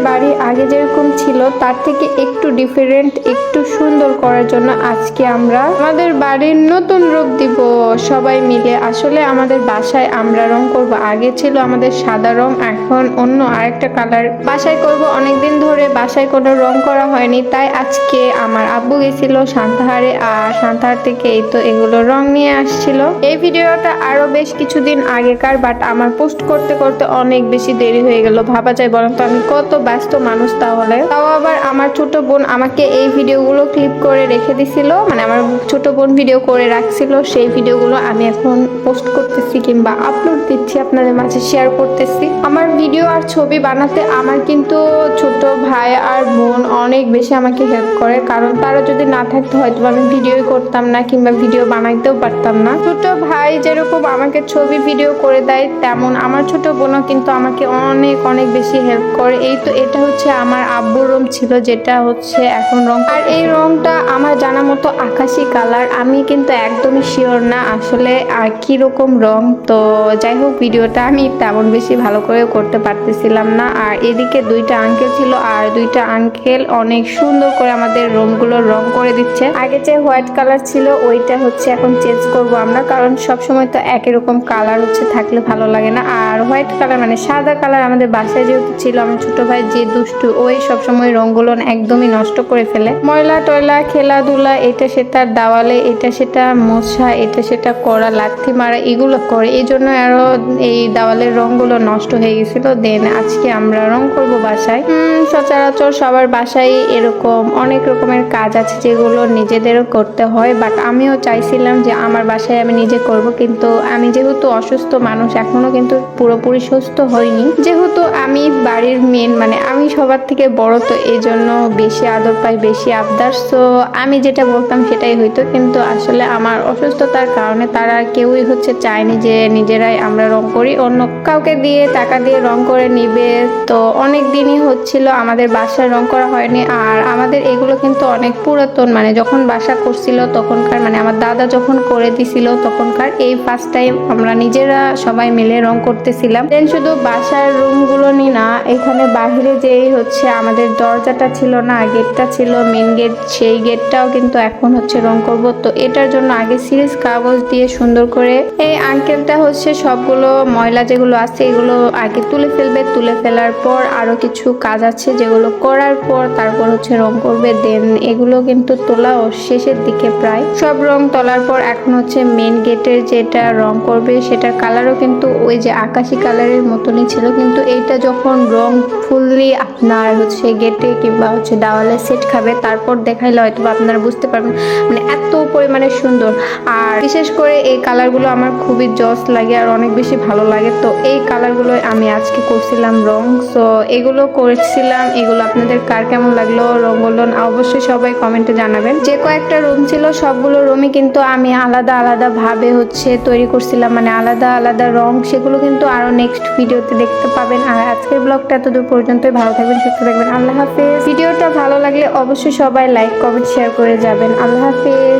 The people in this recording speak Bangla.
বাড়ি আগে যেরকম ছিল তার থেকে একটু ডিফারেন্ট একটু সুন্দর করার জন্য আজকে আমরা আমাদের বাড়ির নতুন রূপ দিব সবাই মিলে। আসলে আমাদের বাসায় আমরা রং করব। আগে ছিল আমাদের সাদা রং, এখন অন্য আরেকটা কালার বাসায় করব, অনেকদিন ধরে বাসায় কোনো রং করা হয়নি, তাই আজকে আমার আব্বু গেছিল সান্তাহারে আর সান্তাহার থেকে এই তো এগুলো রং নিয়ে আসছিল। এই ভিডিওটা আরও বেশ কিছুদিন আগেকার বাট আমার পোস্ট করতে করতে অনেক বেশি দেরি হয়ে গেল। ভাবা যায় বরং তো আমি কত ব্যস্ত মানুষ তাহলে? তাও আবার আমার ছোট বোন আমাকে এই ভিডিওগুলো ক্লিপ করে রেখে দিছিল মানে আমার ছোট বোন ভিডিও করে রাখছিল, সেই ভিডিওগুলো আমি এখন পোস্ট করতেছি কিংবা আপলোড দিচ্ছি, আপনাদের মাঝে শেয়ার করতেছি। আমার ভিডিও আর ছবি বানাতে আমার কিন্তু ছোট ভাই আর বোন অনেক বেশি আমাকে হেল্প করে, কারণ তারা যদি না থাকতো হয়তো আমি ভিডিওই করতাম না কিংবা ভিডিও বানাইতেও পারতাম না। ছোট ভাই যেরকম আমাকে ছবি ভিডিও করে দেয়, তেমন আমার ছোট বোনও কিন্তু আমাকে অনেক অনেক বেশি হেল্প করে। এই তো, এটা হচ্ছে আমার আব্বুর রুম ছিল যেটা হচ্ছে এখন রং। আর এই রংটা আমার জানা মতো আকাশি কালার, আমি কিন্তু একদমই শিওর না আসলে আর কি রকম রং। তো যাই হোক, ভিডিওটা আমি তেমন বেশি ভালো করে করতে পারতেছিলাম না। আর এদিকে দুইটা আঙ্কেল ছিল আর দুইটা আঙ্কেল অনেক সুন্দর করে আমাদের রুমগুলো রং করে দিচ্ছে। আগে যে হোয়াইট কালার ছিল, ওইটা হচ্ছে এখন চেঞ্জ করব আমরা, কারণ সব সময় তো একই রকম কালার হচ্ছে, থাকলে ভালো লাগে না। আর হোয়াইট কালার মানে সাদা কালার আমাদের বাসায় যেহেতু ছিল, আমার ছোট ভাই যে দুষ্টু, ওই সব সময় রঙগুলো একদমই নষ্ট করে ফেলে। ময়লা টয়লা, খেলাধুলা, এটা সেটা দাওয়ালে, এটা সেটা মোছা, এটা সেটা করা লাথি মারা, এগুলো করে। এই জন্য আরও এই দেওয়ালের রঙগুলো নষ্ট হয়ে গেছিল। দেন আজকে আমরা রং করব বাসায়। সচরাচর সবার বাসায় এরকম অনেক রকমের কাজ আছে যেগুলো নিজেদেরও করতে হয়। বাট আমিও চাইছিলাম যে আমার বাসায় আমি নিজে করব, কিন্তু আমি যেহেতু অসুস্থ মানুষ, এখনও কিন্তু পুরোপুরি সুস্থ হইনি। যেহেতু আমি বাড়ির মেন মানে আমি সবার থেকে বড়, তো এই জন্য বেশি আদর পাই বেশি আবদার। সো আমি যেটা বলতাম সেটাই হইতো। কিন্তু আসলে আমার অসুস্থতার কারণে তারা কেউই হচ্ছে চায়নি যে নিজেরাই আমরা রং করি। অন্য কাউকে দিয়ে টাকা দিয়ে রং করে নিবে। তো অনেক দিনই হচ্ছিল আমাদের বাসায় রং করা হয়নি। আর আমাদের এগুলো কিন্তু অনেক পুরাতন। মানে যখন বাসা করছিল তখনকার মানে আমার দাদা যখন করে দিছিল তখনকার, এই ফার্স্ট টাইম আমরা নিজেরা সবাই মিলে রং করতেছিলাম। দেন শুধু বাসার রুমগুলো নি না, এখানে বাহিরে যেই হচ্ছে আমাদের দরজাটা ছিল না, গেটটা ছিল মেন গেট সেই গেটটাও কিন্তু এখন হচ্ছে রং করব। তো এটার জন্য আগে সিরিজ কাগজ দিয়ে সুন্দর করে এই আঙ্কেলটা হচ্ছে সবগুলো ময়লা যেগুলো আছে এগুলো আগে তুলে ফেলবে। তুলে ফেলার পর আরও কিছু কাজ আছে যেগুলো করার পর তারপর হচ্ছে রং করবে। দেন এগুলো কিন্তু তোলা ও শেষের দিকে প্রায় সব রং তোলার পর এখন হচ্ছে মেন গেটের যেটা রং করবে সেটার কালারও কিন্তু ওই যে আকাশি কালারের মতনই ছিল। কিন্তু এইটা যখন রং ফুললি আপনার হচ্ছে গেটে কিংবা হচ্ছে দেওয়ালে সেট খাবে, তারপর দেখাইলে হয়তো আপনারা বুঝতে পারবেন। মানে এত পরিমাণে সুন্দর। আর বিশেষ করে এই কালারগুলো আমার খুবই জস লাগে আর অনেক বেশি ভালো লাগে। তো এই কালারগুলো আমি আজকে করছিলাম রং। সো এগুলো করছিলাম, এগুলো আপনাদের কার কেমন লাগল? রঙগুলো অবশ্যই সবাই কমেন্টে জানাবেন। যে কয়েকটা রুম ছিল, সবগুলো রুমই কিন্তু আমি আলাদা আলাদা ভাবে হচ্ছে তৈরি করছিলাম। মানে আলাদা আলাদা রং, সেগুলো কিন্তু আরও নেক্সট ভিডিওতে দেখতে পাবেন। আর আজকের ব্লগটা এতদূর পর্যন্তই। ভালো থাকবেন, সুস্থ থাকবেন। আল্লাহ হাফেজ। ভিডিওটা ভালো লাগলে অবশ্যই সবাই লাইক কমেন্ট শেয়ার করে যাবেন। আল্লাহ হাফেজ।